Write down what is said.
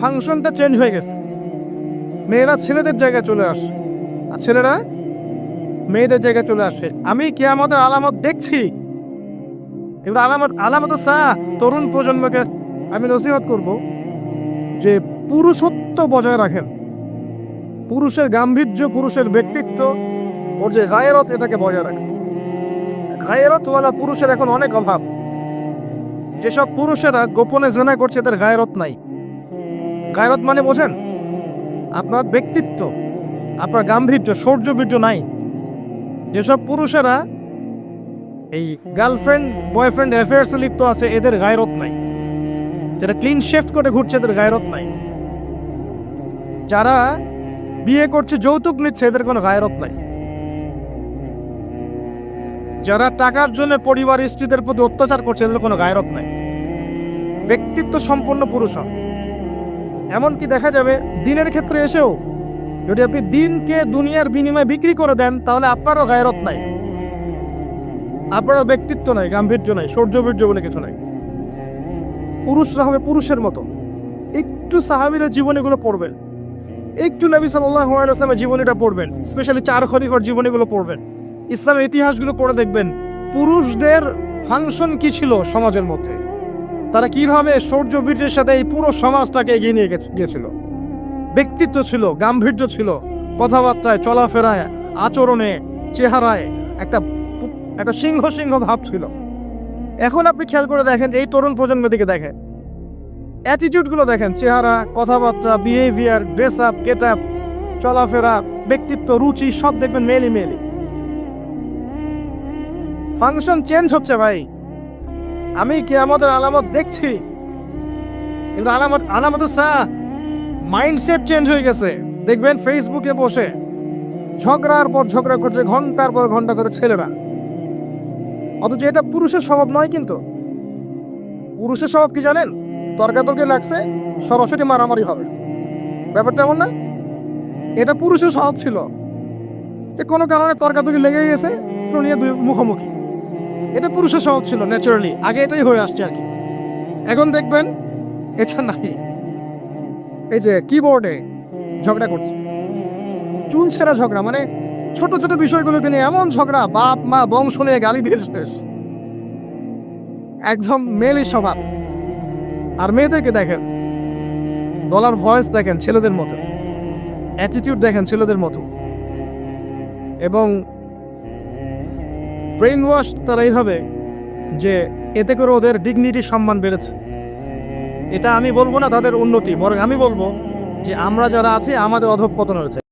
ফাংশনটা চেঞ্জ হয়ে গেছে। মেয়েরা ছেলেদের জায়গায় চলে আসে। আর ছেলেরা মেয়েদের জায়গায় চলে আসে। আমি কি আমাদের আলামত দেখছি। এবার আলামত আলামত সা তরুণ প্রজন্মকে আমি নসিহত করব যে পুরুষত্ব বজায় রাখেন। পুরুষের গাম্ভীর্য, পুরুষের ব্যক্তিত্ব, ওর যে গায়েরত, এটাকে বজায় রাখেন। গায়েরতওয়ালা পুরুষের এখন অনেক অভাব। যেসব পুরুষেরা গোপনে জেনা করছে তাদের গায়েরত নাই। গায়রত মানে বোঝেন? আপনার ব্যক্তিত্ব, আপনার গাম্ভীর্য সৌর্যবীর্য নাই। যেসব পুরুষেরা এই গার্লফ্রেন্ড, বয়ফ্রেন্ড অ্যাফেয়ার্সে লিপ্ত আছে, এদের গায়রত নাই। যারা ক্লিন শেফট করে ঘুরছে, এদের গায়রত নাই। যারা বিয়ে করছে, যৌতুক নিচ্ছে, এদের কোনো গায়রত নাই। যারা টাকার জন্য পরিবার স্ত্রীদের প্রতি অত্যাচার করছে, এদের কোনো গায়রত নাই। ব্যক্তিত্ব সম্পন্ন পুরুষ এমনকি দেখা যাবে দিনের ক্ষেত্রে এসেও যদি আপনি দিনকে দুনিয়ার বিনিময়ে বিক্রি করে দেন, তাহলে আপনারও গায়রত নাই। আপনারও ব্যক্তিত্ব নাই, গাম্ভীর্য নাই সৌর্যবীর্য বলে কিছু নাই। পুরুষরা হবে পুরুষের মতো। একটু সাহাবিদের জীবনীগুলো পড়বেন। একটু নবী সাল্লাহ জীবনীটা পড়বেন। স্পেশালি চার খলিফার জীবনীগুলো পড়বেন। ইসলামের ইতিহাসগুলো পড়ে দেখবেন, পুরুষদের ফাংশন কি ছিল সমাজের মধ্যে? তারা কীভাবে সৌর্য বীর্যের সাথে এই পুরো সমাজটাকে এগিয়ে নিয়ে গিয়েছিল? ব্যক্তিত্ব ছিল, গাম্ভীর্য ছিল, কথাবার্তায়, চলাফেরায়, আচরণে, চেহারায় একটা একটা সিংহ সিংহ ভাব ছিল। এখন আপনি খেয়াল করে দেখেন, এই তরুণ প্রজন্মের দিকে দেখেন অ্যাটিটিউডগুলো দেখেন, চেহারা, কথাবার্তা behaviour dress up get up চলাফেরা, ব্যক্তিত্ব, রুচি, সব দেখবেন মেলি মেলি ফাংশন চেঞ্জ হচ্ছে ভাই। আমি কি আমাদের আলামত দেখছি। কিন্তু আলামত আলামত সা মাইন্ডসেট চেঞ্জ হয়ে গেছে। দেখবেন ফেসবুকে বসে, ঝগড়ার পর ঝগড়া করছে, ঘণ্টার পর ঘণ্টা করে ছেলেরা। অথচ এটা পুরুষের স্বভাব নয় কিন্তু। পুরুষের স্বভাব কি জানেন? তর্কাতর্কি লাগছে, সরাসরি মারামারি হবে। ব্যাপারটা এমন না? এটা পুরুষের স্বভাব ছিল। যে কোনো কারণে তর্কাতর্কি লেগে গেছে, তো নিয়ে দুই মুখোমুখি। এটা পুরুষের স্বভাব ছিল ন্যাচারালি আগে এটাই হয়ে আসছে আর কি। এখন দেখবেন, এটা নাই। এই যে কিবোর্ডে ঝগড়া করছে। চুল ছেঁড়া ঝগড়া মানে ছোট ছোট বিষয়গুলোকে নিয়ে এমন ঝগড়া, বাপ, মা, বংশ নিয়ে গালি দিয়ে শেষ। একদম মেলি স্বভাব। আর মেয়েদেরকে দেখেন, গলার ভয়েস দেখেন ছেলেদের মতো। অ্যাটিটিউড দেখেন ছেলেদের মতো। এবং ব্রেন ওয়াশ তারা এইভাবে যে এতে করে ওদের ডিগনিটি সম্মান বেড়েছে। এটা আমি বলব না তাদের উন্নতি, বরং আমি বলব যে আমরা যারা আছি, আমাদের অধঃপতন হয়েছে।